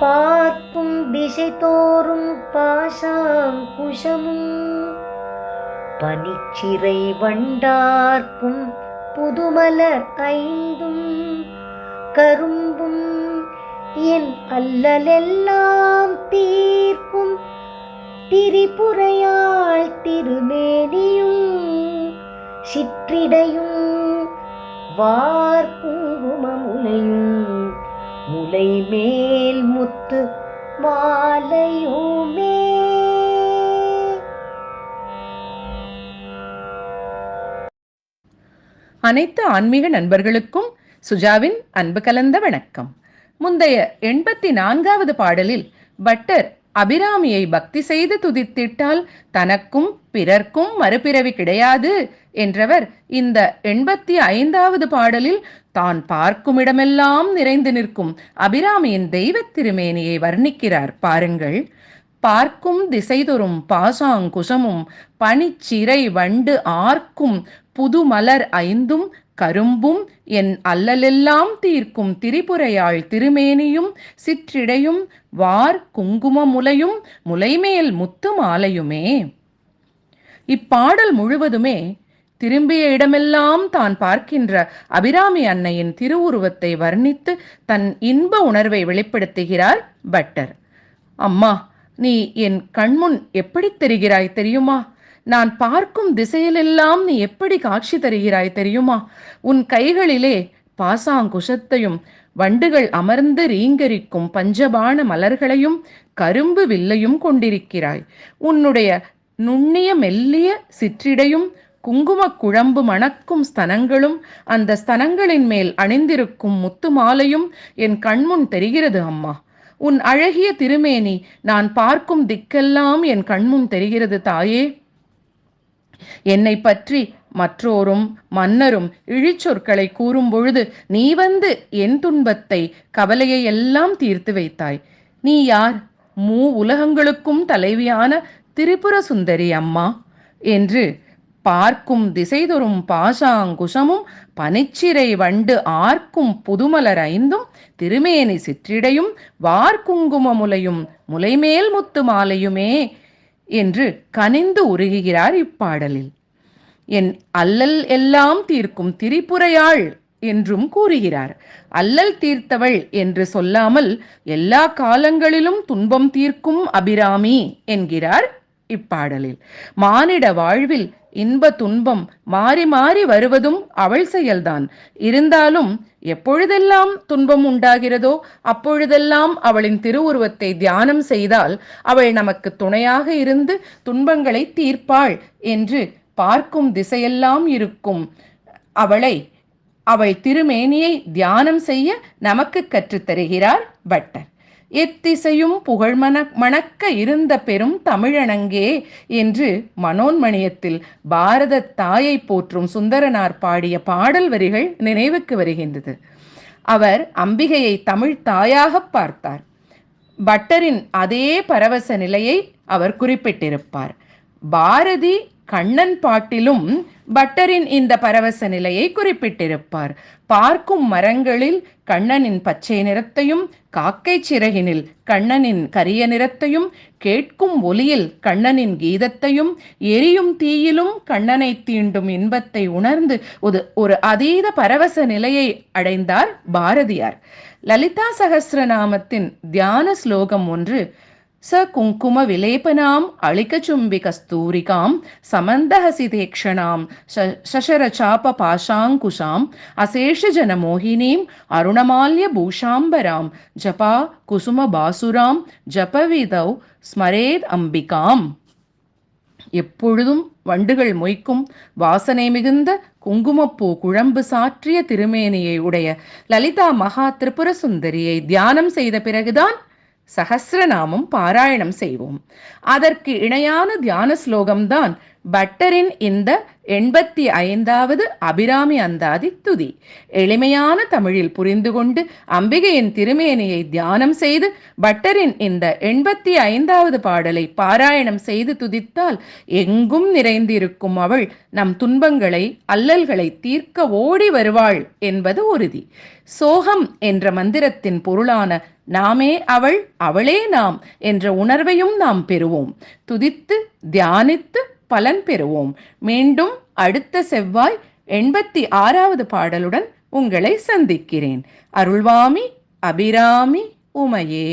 பார்க்கும் திசை தோறும் பாசாங்குஷமும் பனிச்சிறை வண்டார்க்கும் புதுமலர் ஐந்தும் கரும்பும் என் அல்லலெல்லாம் தீர்க்கும் திரிபுரையாள் திருமேனியும் சிற்றிடையும் வார்குங்குமமுலையும் முலை மேல் முத்து மாலையுமே. அனைத்து ஆன்மீக நண்பர்களுக்கும் சுஜாவின் அன்பு கலந்த வணக்கம். முந்தைய எண்பத்தி நான்காவது பாடலில் பட்டர் அபிராமியை பக்தி செய்து துதித்திட்டால் தனக்கும் பிறர்க்கும் மறுபிறவி கிடையாது என்றவர் இந்த எண்பத்தி ஐந்தாவது பாடலில் தான் பார்க்கும் இடமெல்லாம் நிறைந்து நிற்கும் அபிராமியின் தெய்வத் திருமேனியை வர்ணிக்கிறார். பாருங்கள். பார்க்கும் திசைதொறும் பாசாங்குசமும் பனிச்சிறை வண்டு ஆர்க்கும் புதுமலர் ஐந்தும் கரும்பும் என் அல்லலெல்லாம் தீர்க்கும் திரிபுரையாள் திருமேனியும் சிற்றிடையும் வார் குங்கும முலையும் முலைமேல் முத்து மாலையுமே. இப்பாடல் முழுவதுமே திரும்பிய இடமெல்லாம் தான் பார்க்கின்ற அபிராமி அன்னையின் திருவுருவத்தை வர்ணித்து தன் இன்ப உணர்வை வெளிப்படுத்துகிறார் பட்டர். அம்மா நீ என் கண்முன் எப்படி தெரிகிறாய் தெரியுமா? நான் பார்க்கும் திசையிலெல்லாம் நீ எப்படி காட்சி தருகிறாய் தெரியுமா? உன் கைகளிலே பாசாங்குஷத்தையும் வண்டுகள் அமர்ந்து ரீங்கரிக்கும் பஞ்சபான மலர்களையும் கரும்பு வில்லையும் கொண்டிருக்கிறாய். உன்னுடைய நுண்ணிய மெல்லிய சிற்றிடையும் குங்குமக் குழம்பு மணக்கும் ஸ்தனங்களும் அந்த ஸ்தனங்களின் மேல் அணிந்திருக்கும் முத்து மாலையும் என் கண்முன் தெரிகிறது அம்மா. உன் அழகிய திருமேனி நான் பார்க்கும் திக்கெல்லாம் என் கண்முன் தெரிகிறது தாயே. என்னை பற்றி மற்றோரும் மன்னரும் இழிச்சொற்களை கூறும் பொழுது நீ வந்து என் துன்பத்தை கவலையை எல்லாம் தீர்த்து வைத்தாய். நீ யார்? மூ உலகங்களுக்கும் தலைவியான திரிபுர சுந்தரி அம்மா. என்று பார்க்கும் திசைதொறும் பாசாங்குஷமும் பனிச்சிறை வண்டு ஆர்க்கும் புதுமலர் ஐந்தும் திருமேனி சிற்றிடையும் வார்குங்கும முலையும் முலைமேல் முத்து மாலையுமே என்று கனிந்து உருகுகிறார் இப்பாடலில். என் அல்லல் எல்லாம் தீர்க்கும் திரிபுரையாள் என்றும் கூறுகிறார். அல்லல் தீர்த்தவள் என்று சொல்லாமல் எல்லா காலங்களிலும் துன்பம் தீர்க்கும் அபிராமி என்கிறார் இப்பாடலில். மானிட வாழ்வில் இன்ப துன்பம் மாறி மாறி வருவதும் அவள் செயல்தான். இருந்தாலும் எப்பொழுதெல்லாம் துன்பம் உண்டாகிறதோ அப்பொழுதெல்லாம் அவளின் திருவுருவத்தை தியானம் செய்தால் அவள் நமக்கு துணையாக இருந்து துன்பங்களை தீர்ப்பாள் என்று பார்க்கும் திசையெல்லாம் இருக்கும். அவளை அவள் திருமேனியை தியானம் செய்ய நமக்கு கற்றுத்தருகிறார் பட்டர். எத்திசையும் புகழ் மண மணக்க இருந்த பெரும் தமிழனங்கே என்று மனோன்மணியத்தில் பாரத தாயை போற்றும் சுந்தரனார் பாடிய பாடல் வரிகள் நினைவுக்கு வருகின்றது. அவர் அம்பிகையை தமிழ் தாயாக பார்த்தார். பட்டரின் அதே பரவச நிலையை அவர் குறிப்பிட்டிருப்பார். பாரதி கண்ணன் பாட்டிலும் பட்டரின் இந்த பரவச நிலையை குறிப்பிட்டிருப்பார். பார்க்கும் மரங்களில் கண்ணனின் பச்சை நிறத்தையும் காக்கை சிறகினில் கண்ணனின் கரிய நிறத்தையும் கேட்கும் ஒலியில் கண்ணனின் கீதத்தையும் எரியும் தீயிலும் கண்ணனை தீண்டும் இன்பத்தை உணர்ந்து ஒரு ஒரு அதீத பரவச நிலையை அடைந்தார் பாரதியார். லலிதா சகசிரநாமத்தின் தியான ஸ்லோகம் ஒன்று ச குங்கும விலேபனாம் அளிகச்சும்பி கஸ்தூரிகாம் சமந்தஹசிதேக்ஷணாம் சசரச்சாப பாஷாங்குஷாம் அசேஷஜன மோகினீம் அருணமால்ய பூஷாம்பராம் ஜபா குசும பாசுராம் ஜபவிதௌ ஸ்மரேத் அம்பிகாம் எப்பொழுதும் வண்டுகள் மொய்க்கும் வாசனை மிகுந்த குங்குமப்பூ குழம்பு சாற்றிய திருமேனியை உடைய லலிதா மகா திரிபுர சுந்தரியை தியானம் செய்த பிறகுதான் சகசிரநாமம் பாராயணம் செய்வோம். அதற்கு இணையான தியான ஸ்லோகம்தான் பட்டரின் இந்த எண்பத்தி ஐந்தாவது அபிராமி அந்தாதி துதி. எளிமையான தமிழில் புரிந்து கொண்டு அம்பிகையின் திருமேனியை தியானம் செய்து பட்டரின் இந்த எண்பத்தி ஐந்தாவது பாடலை பாராயணம் செய்து துதித்தால் எங்கும் நிறைந்திருக்கும் அவள் நம் துன்பங்களை அல்லல்களை தீர்க்க ஓடி வருவாள் என்பது உறுதி. சோகம் என்ற மந்திரத்தின் பொருளான நாமே அவள் அவளே நாம் என்ற உணர்வையும் நாம் பெறுவோம். துதித்து தியானித்து பலன் பெறுவோம். மீண்டும் அடுத்த செவ்வாய் எண்பத்தி ஆறாவது பாடலுடன் உங்களை சந்திக்கிறேன். அருள்வாமி அபிராமி உமையே.